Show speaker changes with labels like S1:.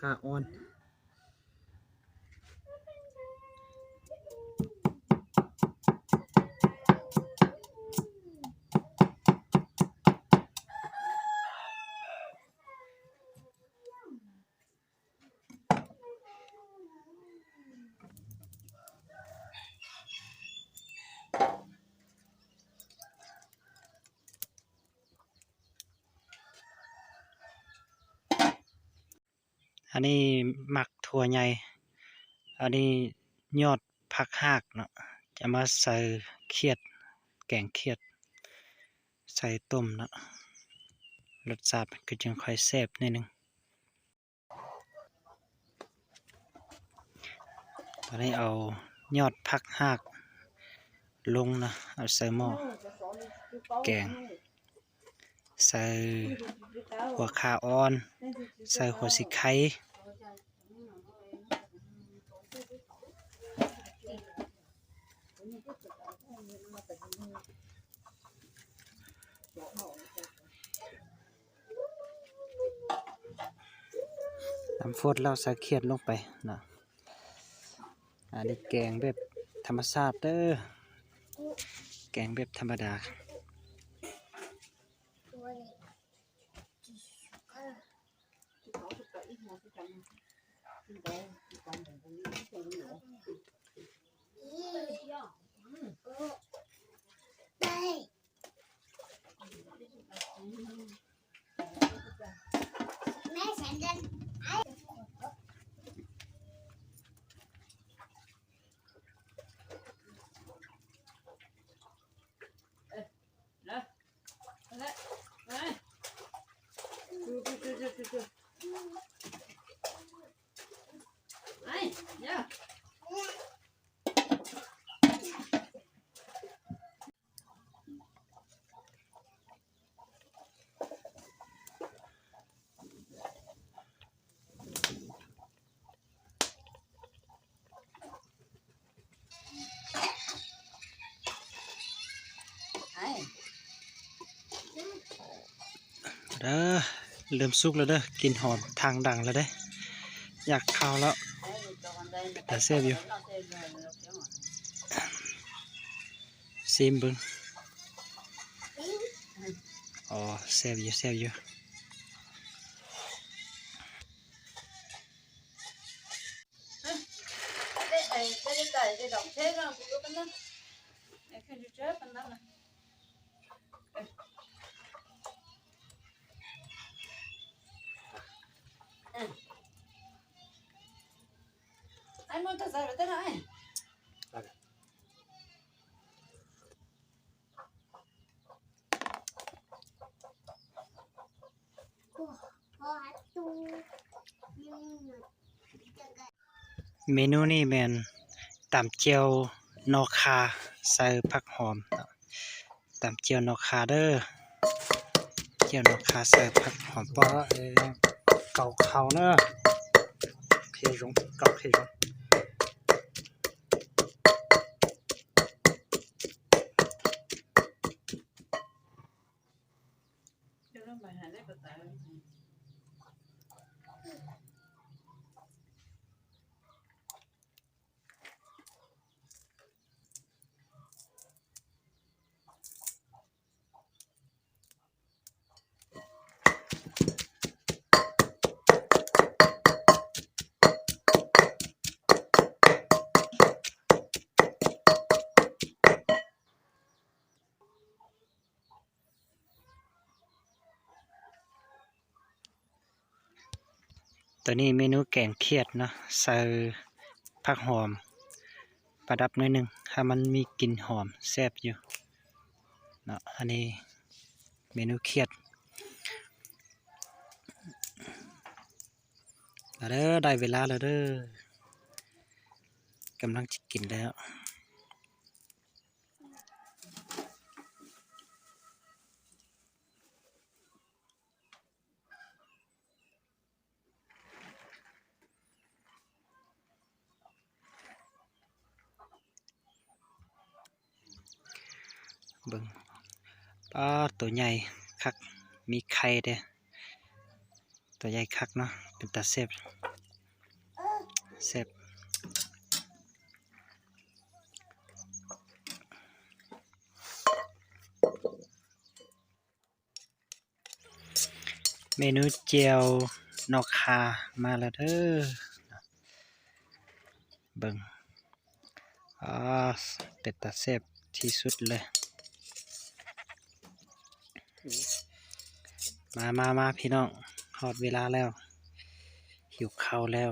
S1: ขาอ่อน อันนี้หมักถั่วใหญ่ อันนี้ยอดผักหากเนาะ จะมาใส่เขียด แกงเขียด ใส่ต้มเนาะ รสชาติก็จึงค่อยแซ่บนิดนึง ตอนนี้เอายอดผักหากลงนะ เอาใส่หม้อแกง ใส่หัวขาอ่อน ใส่หัวสิไข่ น้ำฟดเราใส่เขียดลงไปนะอันนี้แกงแบบธรรมชาติเด้อ แกงแบบธรรมดา
S2: แทุก
S3: อย่างทุกตำแห
S2: น่งก็
S3: มีทุกอย่าง
S1: เด้อเริ่มสุกแล้วเด้อกินหอมทางดังแล้วเด้ออยากข้าวแล้วแต่แซ่บอยู่ซิมบึงอ๋อแซ่บอยู่แซ่บอยู่
S3: Đây, Anh muốn thật sự thế này.
S2: พอตูยัง
S1: เมนูนี้แมนตำเจียวนอคาใส่ผักหอมเนาะตำเจียวนอคาเด้อเจียวนอคาใส่ผักหอมปอเอ่อเกาเขาเนอะเพยงเกาเพยง
S3: बहने बताया
S1: ตัวนี้เมนูแกงเขียดเนาะใส่ผักหอม ประดับหน่อยหนึงให้มันมีกลิ่นหอมแซ่บอยู่เนาะอันนี้เมนูเขียดมาเด้อได้เวลาแล้วเด้อกำลังจะกินแล้ว เบิ่งปลาตัวใหญ่คัก มีไข่เด้ตัวใหญ่คักเนาะ เป็นตาเซฟ
S2: เซ
S1: ฟเมนูเจียวนอกคามาแล้วเด้อเบิ่งอ่าเป็นตาเซฟที่สุดเลย มามามาพี่น้องหอดเวลาแล้ว หิวข้าวแล้ว